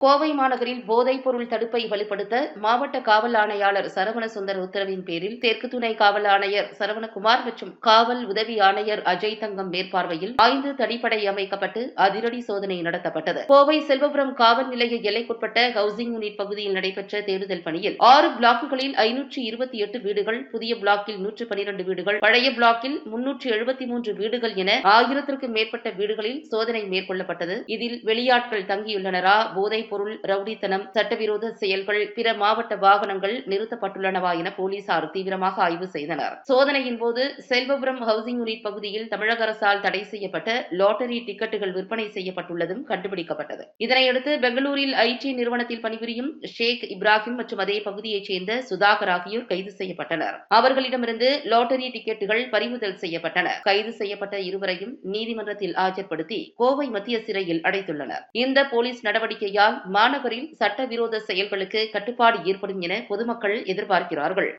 கோவை மாநகரில் போதைப் பொருள் தடுப்பை வலுப்படுத்த மாவட்ட காவல் ஆணையாளர் சரவண சுந்தர் உத்தரவின் பேரில் தெற்கு துணை காவல் ஆணையர் சரவணகுமார் மற்றும் காவல் உதவி ஆணையர் அஜய் தங்கம் மேற்பார்வையில் ஐந்து தனிப்படை அமைக்கப்பட்டு அதிரடி சோதனை நடத்தப்பட்டது. கோவை செல்வபுரம் காவல் நிலைய எல்லைக்குட்பட்ட ஹவுசிங் யூனிட் பகுதியில் நடைபெற்ற தேடுதல் பணியில் ஆறு பிளாக்குகளில் ஐநூற்று இருபத்தி எட்டு வீடுகள் புதிய பிளாக்கில் நூற்று பனிரண்டு வீடுகள் பழைய பிளாக்கில் முன்னூற்று எழுபத்தி மூன்று வீடுகள் என ஆயிரத்திற்கும் மேற்பட்ட வீடுகளில் சோதனை மேற்கொள்ளப்பட்டது. இதில் வெளியாட்கள் தங்கியுள்ளனரா? போதை பொருள் ரவுடித்தனம் சட்டவிரோத செயல்கள் பிற மாவட்ட வாகனங்கள் நிறுத்தப்பட்டுள்ளனவா என போலீசார் தீவிரமாக ஆய்வு செய்தனர். சோதனையின் போது செல்வபுரம் ஹவுசிங் யூனிட் பகுதியில் தமிழக அரசால் தடை செய்யப்பட்ட லாட்டரி டிக்கெட்டுகள் விற்பனை செய்யப்பட்டுள்ளதும் கண்டுபிடிக்கப்பட்டது. இதனையடுத்து பெங்களூரில் ஐடி நிறுவனத்தில் பணிபுரியும் ஷேக் இப்ராஹிம் மற்றும் அதே பகுதியைச் சேர்ந்த சுதாகர் ஆகியோர் கைது செய்யப்பட்டனர். அவர்களிடமிருந்து லாட்டரி டிக்கெட்டுகள் பறிமுதல் செய்யப்பட்டன. கைது செய்யப்பட்ட இருவரையும் நீதிமன்றத்தில் ஆஜர்படுத்தி கோவை மத்திய சிறையில் அடைத்துள்ளனர். இந்த போலீஸ் நடவடிக்கையால் மாணவரின் சட்டவிரோத செயல்களுக்கு கட்டுப்பாடு ஏற்படும் என பொதுமக்கள் எதிர்பார்க்கிறார்கள்.